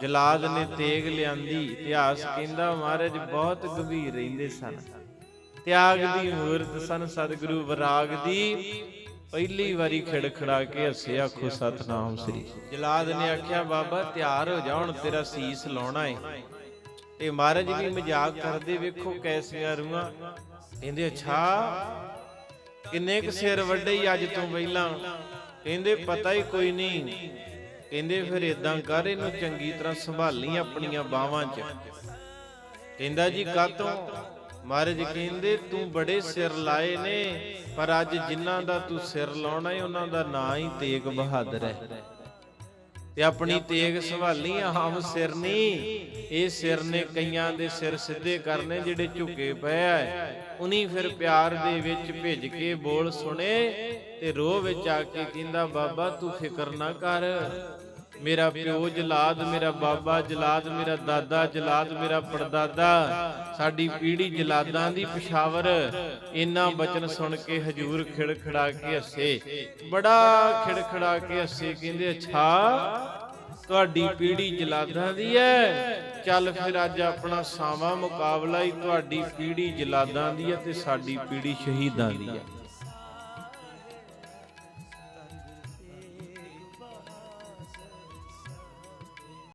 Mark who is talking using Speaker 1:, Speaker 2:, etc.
Speaker 1: ਜਲਾਦ ਨੇ ਤੇਗ ਲਿਆਂਦੀ ਇਤਿਹਾਸ ਕਹਿੰਦਾ ਮਹਾਰਾਜ ਬਹੁਤ ਗੰਭੀਰ ਰਹਿੰਦੇ ਸਨ। ਤਿਆਗ ਦੀ ਮੂਰਤ ਸਨ ਸਤਿਗੁਰੂ ਵਿਰਾਗ ਦੀ। ਪਹਿਲੀ ਵਾਰੀ ਖੜਖੜਾ ਕੇ ਹੱਸੇ ਆਖੋ, ਸਤਨਾਮ ਸ੍ਰੀ। ਜਲਾਦ ਨੇ ਆਖਿਆ, ਬਾਬਾ, ਤਿਆਰ ਹੋ ਜਾ, ਹੁਣ ਤੇਰਾ ਸੀਸ ਲਾਉਣਾ ਏ। ਤੇ ਮਹਾਰਾਜ ਵੀ ਮਜ਼ਾਕ ਕਰਦੇ ਵੇਖੋ ਕੈਸੀਆਂ ਰੂਹਾਂ। ਕਹਿੰਦੇ, ਅੱਛਾ, ਕਿੰਨੇ ਕੁ ਸਿਰ ਵੱਡੇ ਹੀ ਅੱਜ ਤੋਂ ਪਹਿਲਾਂ ਕਹਿੰਦੇ, ਪਤਾ ਹੀ ਕੋਈ ਨਹੀਂ। ਕਹਿੰਦੇ ਫਿਰ ਇਦਾਂ ਕਰ, ਇਹਨੂੰ ਚੰਗੀ ਤਰ੍ਹਾਂ ਸੰਭਾਲੀ ਆਪਣੀਆਂ ਬਾਹਾਂ 'ਚ। ਕਹਿੰਦਾ ਜੀ ਕਾਤੋਂ ਮਹਾਰਾਜ ਕਹਿੰਦੇ, ਤੂੰ ਬੜੇ ਸਿਰ ਲਾਏ ਨੇ, ਪਰ ਅੱਜ ਜਿਨ੍ਹਾਂ ਦਾ ਤੂੰ ਸਿਰ ਲਾਉਣਾ ਹੈ ਉਹਨਾਂ ਦਾ ਨਾਂ ਹੀ ਤੇਗ ਬਹਾਦਰ ਹੈ ਤੇ ਆਪਣੀ ਤੇਗ ਸੰਭਾਲੀ ਆਮ ਸਿਰ ਨਹੀਂ। ਇਹ ਸਿਰ ਨੇ ਕਈਆਂ ਦੇ ਸਿਰ ਸਿੱਧੇ ਕਰਨੇ ਜਿਹੜੇ ਝੁਕੇ ਪਏ ਆ। ਉਨੀ ਫਿਰ ਪਿਆਰ ਦੇ ਵਿੱਚ ਭਿੱਜ ਕੇ ਬੋਲ ਸੁਣੇ ਤੇ ਰੋਹ ਵਿੱਚ ਆ ਕੇ ਕਹਿੰਦਾ ਬਾਬਾ ਤੂੰ ਫਿਕਰ ਨਾ ਕਰ। ਮੇਰਾ ਪਿਓ ਜਲਾਦ, ਮੇਰਾ ਬਾਬਾ ਜਲਾਦ, ਮੇਰਾ ਦਾਦਾ ਜਲਾਦ, ਮੇਰਾ ਪੜਦਾਦਾ, ਸਾਡੀ ਪੀੜ੍ਹੀ ਜਲਾਦਾਂ ਦੀ ਪਸ਼ਾਵਰ ਇੰਨਾ ਬਚਨ ਸੁਣ ਕੇ ਹਜੂਰ ਖਿੜਖੜਾ ਕੇ ਹੱਸੇ। ਬੜਾ ਖਿੜਖੜਾ ਕੇ ਹੱਸੇ, ਕਹਿੰਦੇ, ਅੱਛਾ, ਤੁਹਾਡੀ ਪੀੜ੍ਹੀ ਜਲਾਦਾਂ ਦੀ ਹੈ ਚੱਲ ਫਿਰ ਅੱਜ ਆਪਣਾ ਸਾਵਾ ਮੁਕਾਬਲਾ ਹੀ ਤੁਹਾਡੀ ਪੀੜ੍ਹੀ ਜਲਾਦਾਂ ਦੀ ਹੈ ਤੇ ਸਾਡੀ ਪੀੜ੍ਹੀ ਸ਼ਹੀਦਾਂ ਦੀ ਹੈ